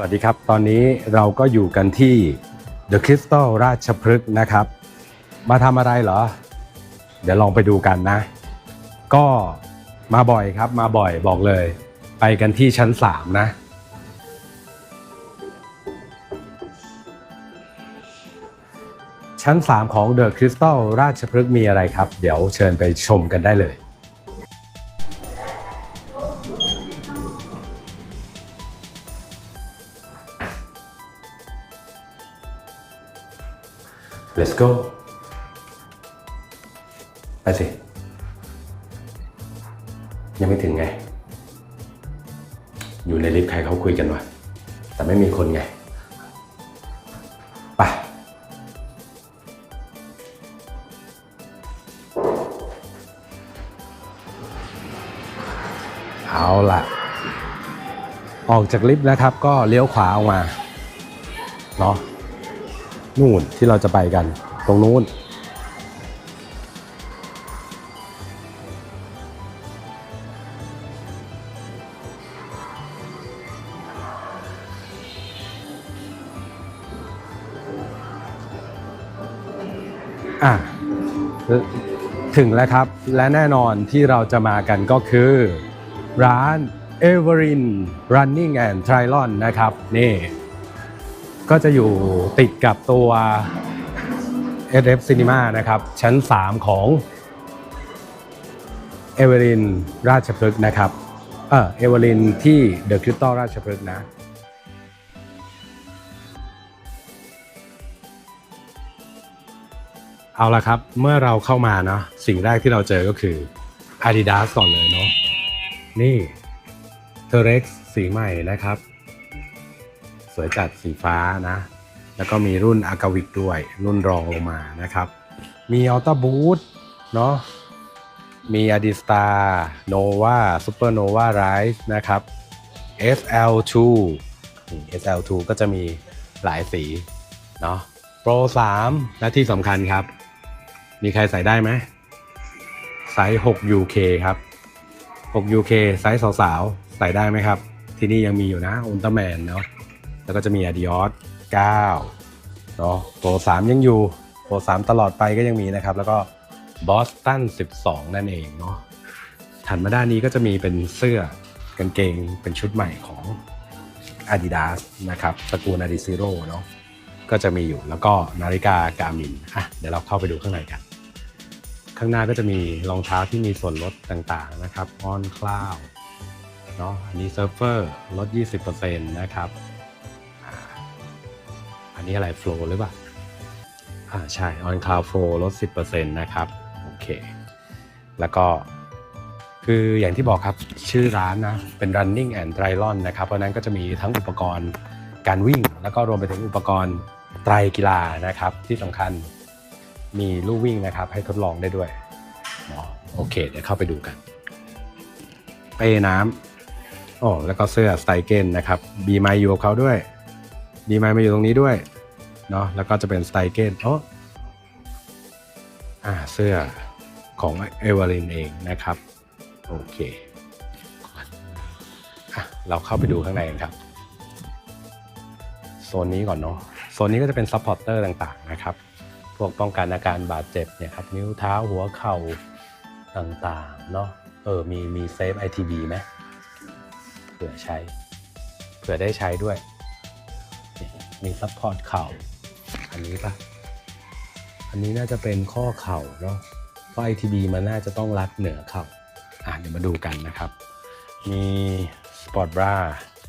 วัสดีครับ ตอนนี้เราก็อยู่กันที่ The Crystal ราชพฤกษ์นะครับ มาทำอะไรเหรอ เดี๋ยวลองไปดูกันนะ ก็มาบ่อยครับมาบ่อยบอกเลย ไปกันที่ชั้น 3 นะ ชั้น 3 ของ The Crystal ราชพฤกษ์มีอะไรครับ เดี๋ยวเชิญไปชมกันได้เลย let's go ไปสิ ยังไม่ถึงไง อยู่ในลิฟต์ใครเขาคุยกันวะแต่ไม่มีคนไง ไป เอาล่ะ ออกจากลิฟต์นะครับก็เลี้ยวขวาออกมา เนาะ นู่นที่เราจะไปกัน ตรงนู้น อะ ถึงแล้วครับ และแน่นอนที่เราจะมากันก็คือ ร้าน Everin Running and Triathlon นะครับ นี่ ก็จะอยู่ติดกับตัว SF Cinema นะครับ ชั้น 3 ของเอเวอรินราชพฤกษ์นะครับ เออเอเวอรินที่เดอะคริสตัลราชพฤกษ์นะเอาละครับ เมื่อเราเข้ามาเนาะสิ่งแรกที่เราเจอก็คือ Adidas ก่อนเลยเนาะนี่ t e r e x สีใหม่นะครับ วยจัดสีฟ้านะ แล้วก็มีรุ่นอากาวิกด้วย รุ่นรองลงมานะครับ มีอัลต้าบูทเนาะมี a d i s t a r Nova Super Nova Rise นะครับ SL2 SL2 ก็จะมีหลายสีเนาะ Pro 3และที่สำคัญครับ มีใครใส่ได้ไหมไซส์ 6 UK ครับ 6 UK ไซส์สาวๆ ใส่ได้ไหมครับ ที่นี่ยังมีอยู่นะอุลตร้าแมนเนาะ แล้วก็จะมี Adios 9เนาะโปร3ยังอยู่โปร3ตลอดไปก็ยังมีนะครับ แล้วก็ Boston 12นั่นเองเนาะถัดมาด้านนี้ก็จะมีเป็นเสื้อกางเกงเป็นชุดใหม่ของ Adidas นะครับตระกูล Adizero เนาะก็จะมีอยู่แล้วก็นาฬิกาการมินอะเดี๋ยวเราเข้าไปดูข้างในกัน ข้างหน้าก็จะมีรองเท้าที่มีส่วนลดต่างๆนะครับ On Cloud เนาะอันนี้ Surfer ลด 20%นะครับ อันนี้อะไรโฟล์หรือเปล่า อ่า ใช่ on cloud flow ลด 10%นะครับ โอเค แล้วก็คืออย่างที่บอกครับชื่อร้านนะ เป็น running and triathlon นะครับ เพราะนั้นก็จะมีทั้งอุปกรณ์การวิ่ง แล้วก็รวมไปถึงอุปกรณ์ไตรกีฬานะครับ ที่สำคัญมีลู่วิ่งนะครับ ให้ทดลองได้ด้วยโอเค เดี๋ยวเข้าไปดูกัน เป้น้ำโอ้แล้วก็เสื้อสไตเกนนะครับ บีไมอยู่กับเขาด้วย ดีไมมาอยู่ตรงนี้ด้วยเนาะแล้วก็จะเป็นสไตเกนโอ้อ่าเสื้อของเอเวอรินเองนะครับ โอเคเราเข้าไปดูข้างในกันครับ โซนนี้ก่อนเนาะโซนนี้ก็จะเป็นซัพพอร์เตอร์ต่างๆนะครับ พวกป้องกันอาการบาดเจ็บเนี่ยครับ นิ้วเท้าหัวเข่าต่างๆเนาะเออมีมีเซฟ ITB ไหมเผื่อใช้ เผื่อได้ใช้ด้วย มีซัพพอร์ตเข่า อันนี้ปะอันนี้น่าจะเป็นข้อเข่าเนาะ เพราะ ITB มันน่าจะต้องรัดเหนือเข่า อะเดี๋ยวมาดูกันนะครับ มีสปอร์ตบรา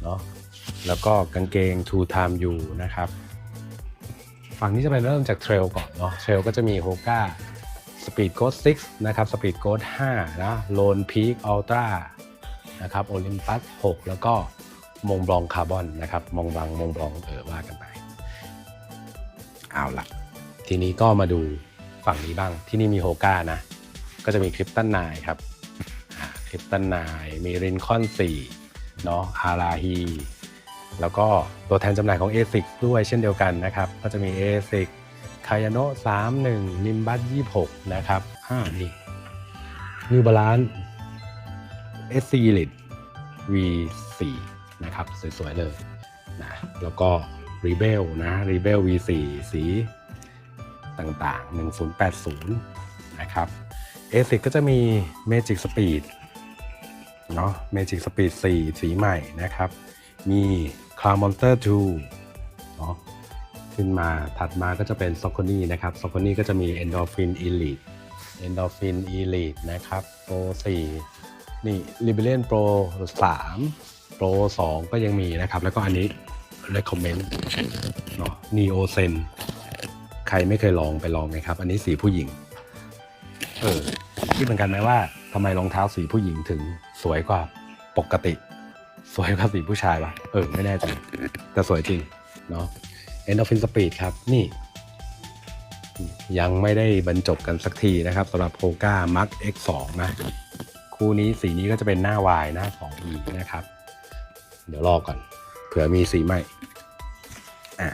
เนาะ แล้วก็กางเกง Two Time U นะครับ ฝั่งนี้จะเป็นเริ่มจากเทรลก่อนเนาะ เทรลก็จะมี Hoka Speed Coat 6นะครับ Speed Coat 5นะ Lone Peak Ultra นะครับ Olympus 6แล้วก็มงบลองคาร์บอนนะครับมงบลังมงบลองเออว่ากันไป เอาละทีนี้ก็มาดูฝั่งนี้บ้างที่นี่มีโฮก้านะ ก็จะมีคริปตันไนครับคริปตันไนมีรินคอน4เนาะอาราฮีแล้วก็ตัวแทนจำหน่ายของ ASIC ด้วยเช่นเดียวกันนะครับ ก็จะมี ASIC คายาโนะ31 นิมบัส26 นะครับอ่านี่ New Balance SC Elite V4 นะครับ สวย ๆ เลยนะแล้วก็ Rebel นะ Rebel V4 สีต่างๆ 1080 นะครับ ASIC ก็จะมี Magic Speed เนาะ Magic Speed 4 สีใหม่นะครับ มี Cloud Monster 2 เนาะขึ้นมาถัดมาก็จะเป็น s o c o n y นะครับ s o c o n y ก็จะมี Endorphin Elite Endorphin Elite นะครับ Pro 4 นี่ Rebellion Pro 3 Pro 2 ก็ยังมีนะครับ แล้วก็อันนี้ Recommend เนาะ Neo Zen ใครไม่เคยลองไปลองไหมครับ อันนี้สีผู้หญิง เออคิดเหมือนกันไหมว่าทำไมรองเท้าสีผู้หญิงถึงสวยกว่าปกติ สวยกว่าสีผู้ชายวะเออ ไม่แน่ใจแต่สวยจริง เนาะ Endorphin Speed ครับ นี่ ยังไม่ได้บรรจบกันสักทีนะครับสำหรับ Hoka Mark X2 นะคู่นี้สีนี้ก็จะเป็นหน้า Y หน้า 2E นะครับ เดี๋ยวรอก่อน เผื่อมีสีใหม่อะ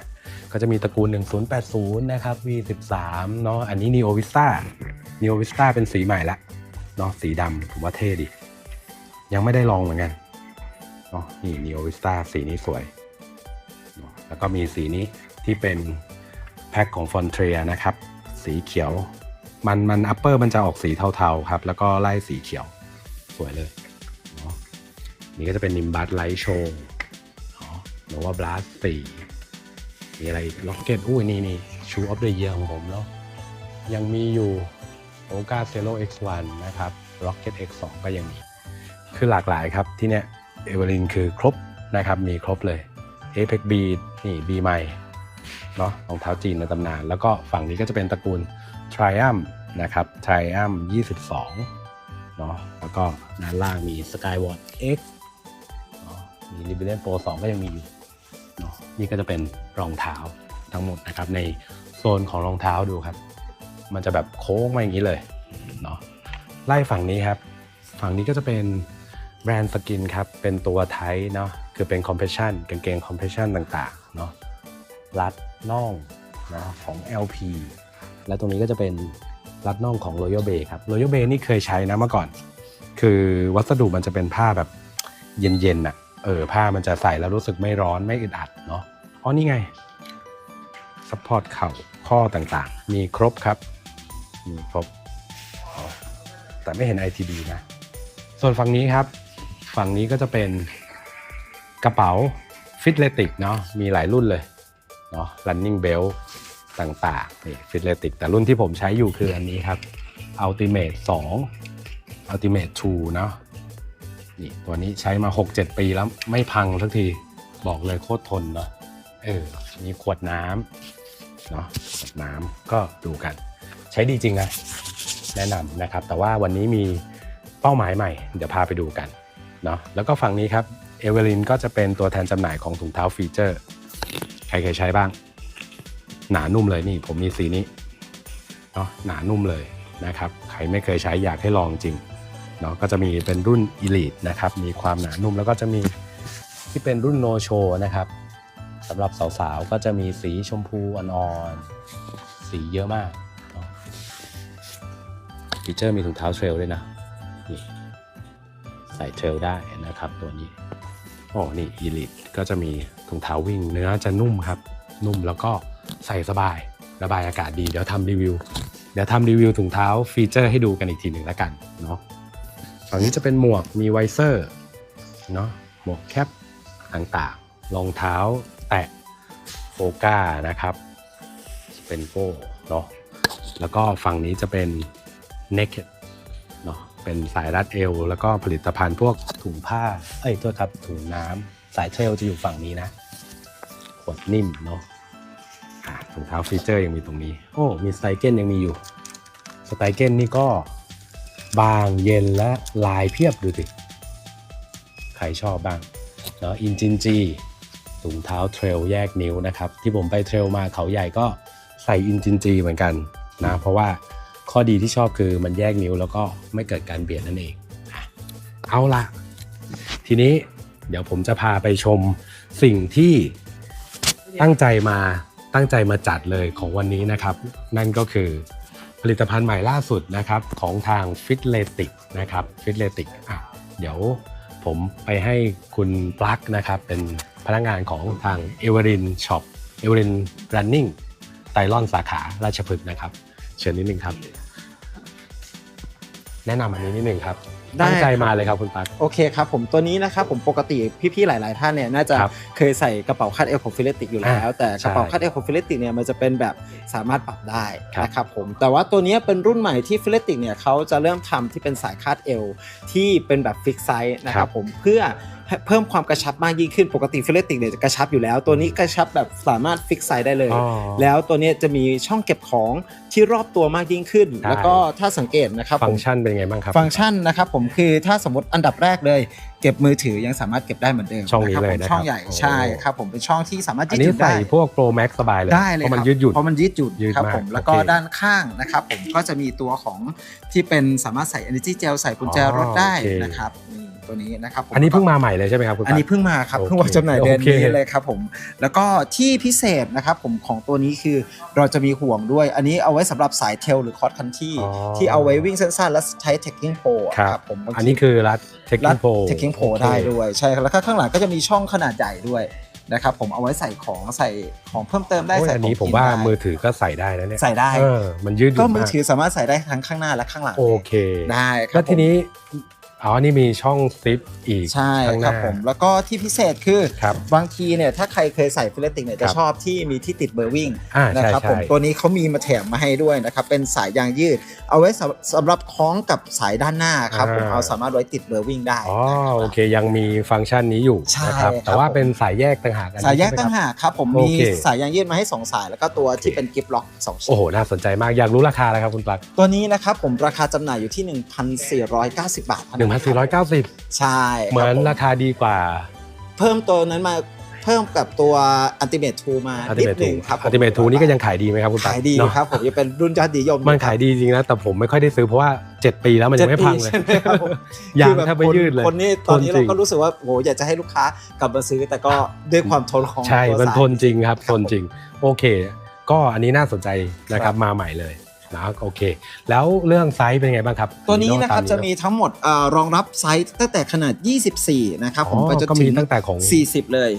ก็จะมีตระกูล 1080 นะครับ V13 เนาะอันนี้ Neo Vista Neo Vista เป็นสีใหม่ละเนาะสีดำผมว่าเท่ดี ยังไม่ได้ลองเหมือนกันเนาะนี่ Neo Vista สีนี้สวย แล้วก็มีสีนี้ที่เป็นแพ็คของ f o n t r i a นะครับ สีเขียวมันมันอัปเปอร์มันจะออกสีเทาๆครับ แล้วก็ไล่สีเขียว สวยเลยเนาะนี่ก็จะเป็น Nimbus Light Show เนาะ Nova Blast 4มีอะไรล็อก Rocket อุ้ยนี่นี่ Shoe of the Year ของผมแล้ว ยังมีอยู่ Oga Zero X1 นะครับ Rocket X2 ก็ยังมี คือหลากหลายครับที่เนี้ยเอเวอรินคือครบนะครับ มีครบเลย Apex B นี่ B ใหม่เนาะรองเท้าจีนในตำนาน แล้วก็ฝั่งนี้ก็จะเป็นตระกูล Triumph นะครับ Triumph 22 เนาะแล้วก็ด้านล่างมี Skyward X เนาะมี Rebellion Pro 2 ก็ยังมีอยู่ นี่ก็จะเป็นรองเท้าทั้งหมดนะครับในโซนของรองเท้าดูครับ มันจะแบบโค้งมาอย่างนี้เลยเนาะไล่ฝั่งนี้ครับ ฝั่งนี้ก็จะเป็นแบรนด์สกินครับ เป็นตัวไทยเนาะคือเป็นคอมเพรสชันกางเกงคอมเพรสชันต่างๆเนาะรัดน่องนะของ LP และตรงนี้ก็จะเป็นรัดน่องของ Royal Bay ครับ Royal Bay นี่เคยใช้นะเมื่อก่อน คือวัสดุมันจะเป็นผ้าแบบเย็นๆน่ะ เออผ้ามันจะใส่แล้วรู้สึกไม่ร้อนไม่อึดอัดเนาะอ๋อนี่ไงซัพพอร์ตเข่าข้อต่างๆ มีครบครับ มีครบ แต่ไม่เห็น ITB นะ ส่วนฝั่งนี้ครับ ฝั่งนี้ก็จะเป็นกระเป๋าฟิตเลติกเนาะมีหลายรุ่นเลยเนาะ running belt ต่างๆนี่ฟิตเลติกแต่รุ่นที่ผมใช้อยู่คืออันนี้ครับ Ultimate 2 Ultimate 2 เนาะ นี่ตัวนี้ใช้มา 6-7 ปีแล้วไม่พังสักทีบอกเลยโคตรทนเนาะเออมีขวดน้ำเนาะขวดน้ำก็ดูกัน ใช้ดีจริงนะแนะนำนะครับ แต่ว่าวันนี้มีเป้าหมายใหม่ เดี๋ยวพาไปดูกันเนาะแล้วก็ฝั่งนี้ครับเอเวอรินก็จะเป็นตัวแทนจำหน่ายของถุงเท้าฟีเจอร์ ใครเคยใช้บ้าง หนานุ่มเลยนี่ผมมีสีนี้เนาะหนานุ่มเลยนะครับ ใครไม่เคยใช้อยากให้ลองจริง เนาะก็จะมีเป็นรุ่น Elite นะครับมีความหนานุ่มแล้วก็จะมีที่เป็นรุ่น No Show นะครับสำหรับสาวๆก็จะมีสีชมพูอ่อนๆสีเยอะมากฟีเจอร์มีถุงเท้าเทรลด้วยนะนี่ใส่เทรลได้นะครับตัวนี้โอ้นี่ Elite ก็จะมีถุงเท้าวิ่งเนื้อจะนุ่มครับ นุ่มแล้วก็ใส่สบายระบายอากาศดีเดี๋ยวทำรีวิวเดี๋ยวทำรีวิวถุงเท้าฟีเจอร์ให้ดูกันอีกทีหนึ่งแล้วกันเนาะ ฝั่งนี้จะเป็นหมวกมีไวเซอร์เนาะหมวกแคปต่างๆรองเท้าแตะโฟก้านะครับ เป็นโก้เนาะแล้วก็ฝั่งนี้จะเป็น naked เนาะเป็นสายรัดเอว แล้วก็ผลิตภัณฑ์พวกถุงผ้า เอ้ยโทษครับถุงน้ำสายเทรลจะอยู่ฝั่งนี้นะขวดนิ่มเนาะอ่าถุงเท้าฟีเจอร์ยังมีตรงนี้ โอ้ มีสไตเกนยังมีอยู่ สไตเกนนี่ก็ บางเย็นและลายเพียบดูสิใครชอบบ้างเนาะอินจินจีถุงเท้าเทรลแยกนิ้วนะครับ ที่ผมไปเทรลมาเขาใหญ่ก็ใส่อินจินจีเหมือนกันนะเพราะว่าข้อดีที่ชอบคือมันแยกนิ้วแล้วก็ไม่เกิดการเบียดนั่นเองเอาละทีนี้เดี๋ยวผมจะพาไปชมสิ่งที่ตั้งใจมาตั้งใจมาจัดเลยของวันนี้นะครับ นั่นก็คือ ลิตภัณฑ์ใหม่ล่าสุดนะครับของทางฟิตเลติกนะครับฟิตเลติกอะเดี๋ยวผมไปให้คุณปลั๊กนะครับเป็นพนักงานของทางเอเวอรินช็อปเอเวอรินรันนิ่งไตรลอนสาขาราชพฤกษ์นะครับ เชิญนิดนึงครับ แนะนำอันนี้นิดนึงครับ ตั้งใจมาเลยครับคุณปลั๊กโอเคครับผมตัวนี้นะครับผมปกติพี่ๆหลาย ๆ ท่านเนี่ยน่าจะครับเคยใส่กระเป๋าคาดเอวของฟิเลติกอยู่แล้วอ่าแต่กระเป๋าใช่คาดเอวของฟิเลติกเนี่ยมันจะเป็นแบบสามารถปรับได้ครับนะครับผมแต่ว่าตัวนี้เป็นรุ่นใหม่ที่ฟิเลติกเนี่ยเขาจะเริ่มทำที่เป็นสายคาดเอวที่เป็นแบบฟิกไซส์นะครับผมเพื่อให้ เพิ่มความกระชับมากยิ่งขึ้นปกติฟิเลติกเนี่ยจะกระชับอยู่แล้ว ตัวนี้กระชับแบบสามารถฟิกไซส์ได้เลยอ๋อแล้วตัวเนี้ยจะมีช่องเก็บของที่รอบตัวมากยิ่งขึ้นใช่แล้วก็ถ้าสังเกตนะครับฟัผงมก์ชันเป็นไงบ้างครับฟังก์ชันนะครับผมคือถ้าสมมติอันดับแรกเลย เก็บมือถือยังสามารถเก็บได้เหมือนเดิมช่องนี้ะครับเลยผมนะครับช่องใหญ่โอ้ใช่ครับผมเป็นช่องที่สามารถอัยืนดหนี้ยุ่นใส่ได้พวก Pro Max สบายเลยได้เลยเพราะมันครับยืดหยุ่นเพราะมันยืดหยุ่นยืดครับมากผมแล้วก็โอเคด้านข้างนะครับผมก็จะมีตัวของที่เป็นสามารถใส่ energy gel ใส่กุญแจรถได้อ๋อโอเคนะครับนี่ ตัวนี้นะครับผมอันนี้เพิ่งมาใหม่เลยใช่ไหมครับคุณอันนี้ปลั๊กเพิ่งมาครับโอเคเพิ่งวางจำหน่ายเดือนโอเคนี้เลยครับผมแล้วก็ที่พิเศษนะครับผมของตัวนี้คือเราจะมีห่วงด้วย อันนี้เอาไว้สำหรับสายเทลหรือคอร์สคันที่อ๋อที่เอาไว้วิ่งสั้นๆและใช้ taking pro อะครับครับผมบางทีอันนี้คือรัดเทครันิดคโปร taking pro ได้ด้วยใช่ครับแล้วก็ข้างหลังก็จะมีช่องขนาดใหญ่ด้วยนะครับผมเอาไว้ใส่ของใส่ของเพิ่มเติมได้โอ้ยใส่อันขงนี้ผมกินว่าได้มือถือก็ใส่ได้นะเนี่ยใส่ได้เออมันยืดหยุ่ก็นมือมากถือสามารถใส่ได้ทั้งข้างหน้าและข้างหลังโอเคได้ครัแล้วบทีผมนี้ อ๋อ นี่มีช่องซิปอีกใช่ข้างหครับน้า ผมแล้วก็ที่พิเศษคือครับบางทีเนี่ยถ้าใครเคยใส่ฟิลเลติกเนี่ยจะครับชอบที่มีที่ติดเบอร์วิ่งอ่านะใช่ครับใช่ผมตัวนี้เขามีมาแถมมาให้ด้วยนะครับเป็นสายยางยืด เอาไว้สำสำหรับคล้องกับสายด้านหน้าครับผมเอาสามารถไว้ติดเบอร์วิ่งได้อ๋อ นะครับ โอเค ยังมีฟังก์ชันนี้อยู่ใช่นะครับ ครับแต่ว่าผม เป็นสายแยกต่างหากอันนี้สายแยกใช่ไหมตั้งครับ หากครับผมโอมีเค สายยางยืดมาให้2สาย แล้วก็ตัวที่เป็นกิฟต์ล็อกสองชิ้โอ้นโห น่าสนใจมาก อยากรู้ราคาแล้วครับคุณปลั๊กตัวนี้นะครับผมราคาจำหน่ายอยู่ที่ 1,490 บาทเท่าหนึ่งพันสี่ร้อยเก้าสิบใช่ครับเหมือนผราคาดีกว่า เพิ่มตัวนั้นมาเพิ่มกับตัว Ultimate 2มาอัลนิติดเมหทูนึ่งครับผมอัลติเมทูนี่ก็ยังขายดีไหมครับคุณปลั๊กขายดีเนอะครับผมยังเป็นรุ่นยอดนิยมมันขายดีจริงนะแต่ผมไม่ค่อยได้ซื้อเพราะว่า 7 ปีแล้วมันยังไม่พังเลย จ็ดปีใช่ไหมครับผมยางคือบบแทบไม่คนยืดเลยคนนี้ตอนนี้ทนจริเราง ก็รู้สึกว่าโหอยากจะให้ลูกค้ากลับมาซื้อแต่ก็ด้วยความทนของใช่ ตัวมันสาย ทนจริงครับคทรับนจริง โอเค ก็อันนี้น่าสนใจนะคครัรับบมาใหม่เลย นะโอเค แล้วเรื่องไซส์เป็นไงบ้างครับ ตัวนี้นะครับตาจะมีทั้งหมดเอ่อรองรับไซส์ตั้งแต่ขนาด 24 นะครับผมอ๋อไปจนก็ถึมีงตั้งแต่ของ 40 เลย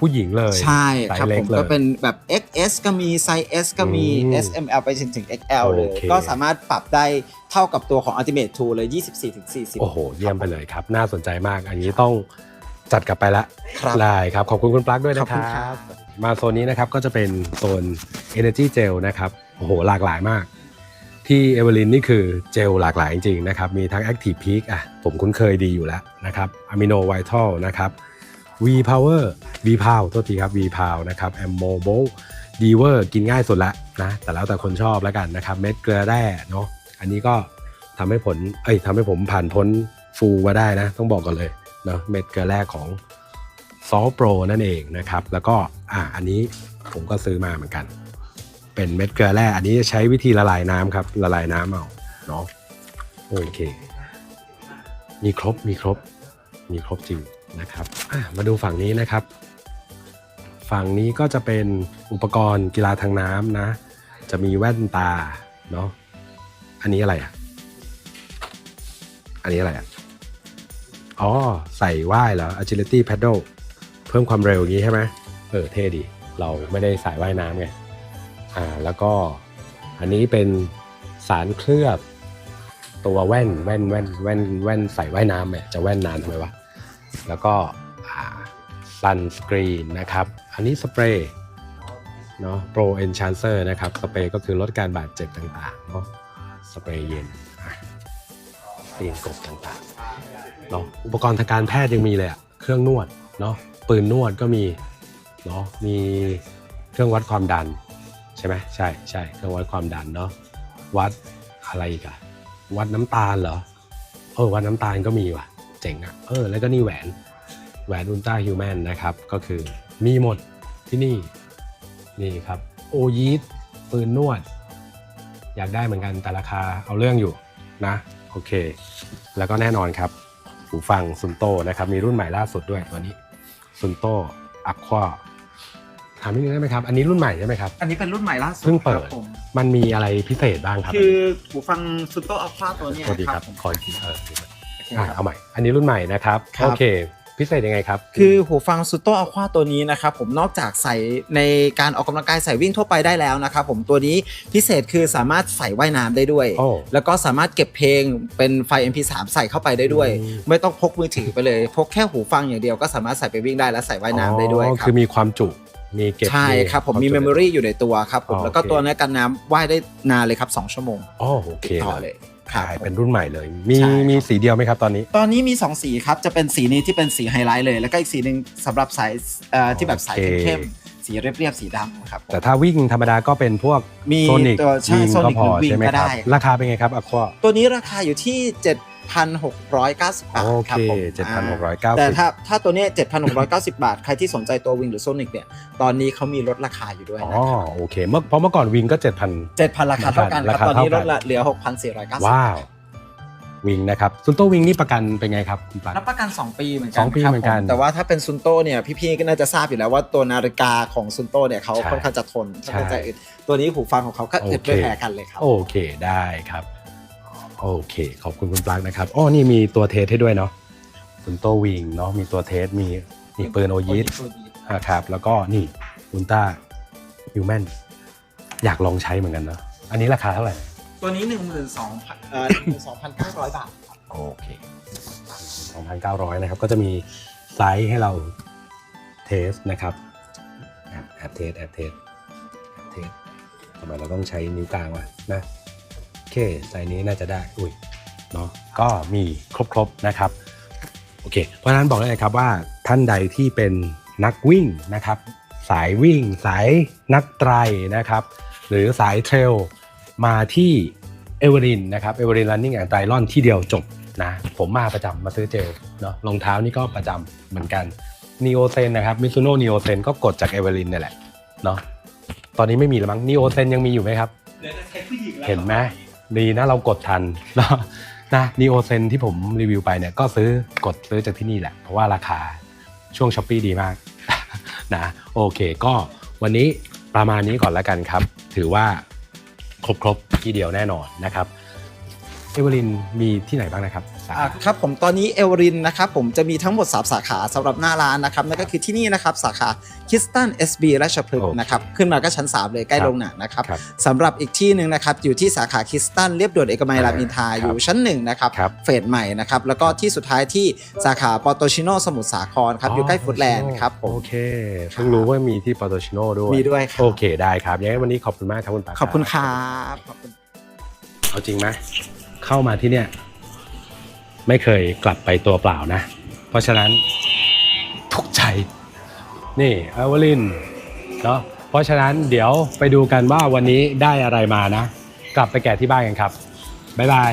ผู้หญิงเลย ใช่ครับไซส์เล็ผกมเลยก็เป็นแบบ XS ก็มีไซส์ S ก็มีอืม S M L ไปจนถึง XL เลยโอเคก็สามารถปรับได้เท่ากับตัวของ Ultimate 2 เลย 24ถึง40 โอ้โห เยี่ยมไปเลยครับ น่าสนใจมาก อันนี้ต้องจัดกลับไปละครับได้ครับ ขอบคุณคุณปลั๊กด้วยขนะอบคคุณรัครับบมาโซนนี้นะครับก็จะเป็นโซน Energy Gel นะครับ โอ้โห หลากหลายมาก ที่เอเวอร์ลินนี่คือเจลหลากหลายจริงๆนะครับ มีทั้ง Active Peak อะผมคุ้นเคยดีอยู่แล้วนะครับ Amino Vital นะครับ V Power V Power ตัวทีครับ V Power นะครับ Ammo b o d e v e r กินง่ายสุดละนะแต่แล้วแต่คนชอบแล้วกันนะครับเม็ดเกลือแร่เนาะอันนี้ก็ทำให้ผลเอ้ยทำให้ผมผ่านพ้นฟูมาได้นะ ต้องบอกกันเลยเนาะเม็ดเกลือแร่ของซอ Pro นั่นเองนะครับ แล้วก็อ่าอันนี้ผมก็ซื้อมาเหมือนกัน เป็นเม็ดเกลือแร่อันนี้ใช้วิธีละลายน้ำครับ ละลายน้ำเอาเนาะโอเค มีครบมีครบ มีครบจริงนะครับมาดูฝั่งนี้นะครับ ฝั่งนี้ก็จะเป็นอุปกรณ์กีฬาทางน้ำนะ จะมีแว่นตาเนาะอันนี้อะไรอะ อันนี้อะไรอะอ๋อใส่ว่ายเหรอ agility paddle เพิ่มความเร็วอย่างนี้ใช่ไหมเออเท่ดี เราไม่ได้สายว่ายน้ำไง อ่าแล้วก็อันนี้เป็นสารเคลือบตัวแว่นแว่นแว่นแว่นแว่นใส่ว่ายน้ำเนี่ยจะแว่นนานทำไมวะแล้วก็อ่า sun screen นะครับ อันนี้สเปรย์เนาะ pro enchancer นะครับ สเปรย์ก็คือลดการบาดเจ็บต่างๆเนาะสเปรย์เย็นอะตีนกบต่างๆเนาะอุปกรณ์ทางการแพทย์ยังมีเลยอะเครื่องนวดเนาะปืนนวดก็มีเนาะมีเครื่องวัดความดัน ช่ไหมใช่ใช่เครื่องวัดความดันเนาะวัดอะไรอีกอะวัดน้ำตาลเหรอเออวัดน้ำตาลก็มีว่ะ เจ๋งอะเออแล้วก็นี่แหวนแหวนอุลตราฮิวแมนนะครับ ก็คือมีหมดที่นี่นี่ครับโอยีดปืนนวด อยากได้เหมือนกันแต่ราคาเอาเรื่องอยู่นะ โอเค แล้วก็แน่นอนครับ หูฟังซุนโตนะครับ มีรุ่นใหม่ล่าสุดด้วยตัวนี้ซุนโตอัควา ถามนิดนึงได้ไหมครับ อันนี้รุ่นใหม่ใช่ไหมครับ อันนี้เป็นรุ่นใหม่ล่าสุดเพิ่งเปิด ครับผมมันมีอะไรพิเศษบ้างครับคือหูฟังซุปเปอร์อัลฟาตัวเนี้ยสวัสดีคครัรับบผมขออีกทีเออดีมากเคอะครับเอาใหม่ อันนี้รุ่นใหม่นะครับ ครับ โอเค พิเศษยังไงครับ คือหูฟังซูโตอะควาตัวนี้นะครับผมนอกจากใส่ในการออกกำลังกายใส่วิ่งทั่วไปได้แล้วนะครับผมตัวนี้พิเศษคือสามารถใส่ว่ายน้ำได้ด้วย โอ้ แล้วก็สามารถเก็บเพลงเป็นไฟล์ MP3 ใส่เข้าไปได้ด้วย อืม ไม่ต้องพกมือถือไปเลย พกแค่หูฟังอย่างเดียวก็สามารถใส่ไปวิ่งได้และใส่ว่ายน้ำได้ด้วยอ๋อครัคืบ อมีความจุ มีเก็บใช่ครับผมมีควาเมจุมโมรีอยู่ในตัวครับผมอ๋อแล้วก็โอเคตัวนี้กันน้ำว่ายได้นานเลยครับ 2 ชั่วโมงอ๋อโอเคติดต่อเลยครัใช่บเป็นรุ่นใหม่เลย มีใช่ครับมีสีเดียวไหมครับตอนนี้ ตอนนี้มี 2 สีครับ จะเป็นสีนี้ที่เป็นสีไฮไลท์เลย แล้วก็อีกสีหนึ่งสำหรับสายเอ่อที่แบบสายโอเคเข้มๆสีเรียบๆสีดำครับผมแต่ถ้าวิ่งธรรมดาก็เป็นพวกมีโซนิกตัวใช่วิ่งก็ Sonic พอหรือวิ่งใช่ไหมก็ครับได้ราคาเป็นไงครับอควาตัวนี้ราคาอยู่ที่ 7,690 บาทโอครัเคบผมเจ็ดพันหกร้อยอ่าเก้าแต่สิบถ้าถ้าตัวเนี้ย7,690 บาท ใครที่สนใจตัววิงหรือโซนิกเนี่ย ตอนนี้เขามีลดราคาอยู่ด้วยอ๋นะอโอเคเมื่อเพราะเมื่อก่อนวิ่งก็เจ็ดพัน7,000 ราคาเท่ากันครารับคาตอนนี้ลเท่าดกันละเหลือ 6,490 ว้าววิ่งนะครับซุนโตวิ่งนี่ประกันเป็นไงครับคุณปารับประกัน 2 ปีเหมือนกัสองปีครับเหมือนกัน ผแต่ว่าถ้าเป็นซุนโตเนี่ยพี่ๆก็น่าจะทราบอยู่แล้วว่าตัวนาฬิกาของซุนโตเนี่ยเขาใช่ค่อนข้างจะทนใช่ ค่อนข้างจะอึดตัวนี้หูฟังของเขาก็อึดโอเคไม่แพ้กันเลยครับ โอเคได้ครับ โอเคขอบคุณคุณปลั๊กนะครับอ๋อนี่มีตัวเทสให้ด้วยเนาะซุนโตวิงเนาะมีตัวเทสมีนี่ปืนโอยิสนะครับแล้วก็นี่อุลตร้าฮิวแมนอยากลองใช้เหมือนกันเนาะอันนี้ราคาเท่าไหร่ ตัวนี้ 12,000เอ่อ12,900 บาท โอเค 2,900 นะครับ ก็จะมีไซส์ให้เราเทสนะครับแอบแอบเทสแอบเทสแอบเทสทำไมเราต้องใช้นิ้วกลางวะนะโอ เคไซส์นี้น่าจะได้อุ้ยเนาะก็มีครบๆนะครับโอเคเพราะฉะนั้นบอกได้เลยครับว่าท่านใดที่เป็นนักวิ่งนะครับ สายวิ่ง สายนักไตรนะครับ หรือสายเทรลมาที่เอเวอรินนะครับเอเวอรินรันนิ่งแอนด์ไตรลอนที่เดียวจบนะผมมาประจำมาซื้อเจลเนาะรองเท้านี่ก็ประจำเหมือนกันนีโอเซนนะครับมิซูโน่นีโอเซนก็กดจากเอเวอรินนี่แหละเนาะตอนนี้ไม่มีแล้วมั้งนีโอเซนยังมีอยู่ไหมครับ เห็นไหม ดีนะเรากดทันเนาะนะนีโอเซนที่ผมรีวิวไปเนี่ยก็ซื้อกดซื้อจากที่นี่แหละ เพราะว่าราคาช่วงช้อปปีดีมากนะโอเคก็วันนี้ประมาณนี้ก่อนแล้วกันครับ ถือว่าครบครบๆที่เดียวแน่นอนนะครับ เอเวอรินมีที่ไหนบ้างนะครับสาอ่าขาครับผมตอนนี้เอเวอรินนะครับผมจะมีทั้งหมด 3 สาขาสำหรับหน้าร้านนะครับนั่นก็คือที่นี่นะครับสาขาคิสตัน SB ราชพฤกโอษ์เคนะครับขึ้นมาก็ชั้น 3 เลยใกล้ครับโรงหนังนะครับครับสำหรับอีกที่หนึ่งนะครับอยู่ที่สาขาคิสตันเรียบด่วนเอกมัยรามอินทราครับอยู่ชั้นหนึ่งนะครับครับเฟสใหม่นะครับแล้วก็ที่สุดท้ายที่สาขาปอโตชิโนสมุทรสาครครับอยู่ใกล้ฟุตแลนด์ครับผม โอเคเพิ่งรู้ว่ามีที่ปอโตชิโน่ด้วยมีด้วยครับ โอเคได้ครับยังไงวันนี้ขอบคุณมากครับคุณปาขอบคุณครับ ขอบคุณ เอาจริงไหม เข้ามาที่เนี่ยไม่เคยกลับไปตัวเปล่านะ เพราะฉะนั้นทุกใจ นี่อาวลินเนาะเพราะฉะนั้นเดี๋ยวไปดูกันว่าวันนี้ได้อะไรมานะ กลับไปแกะที่บ้านกันครับ บ๊ายบาย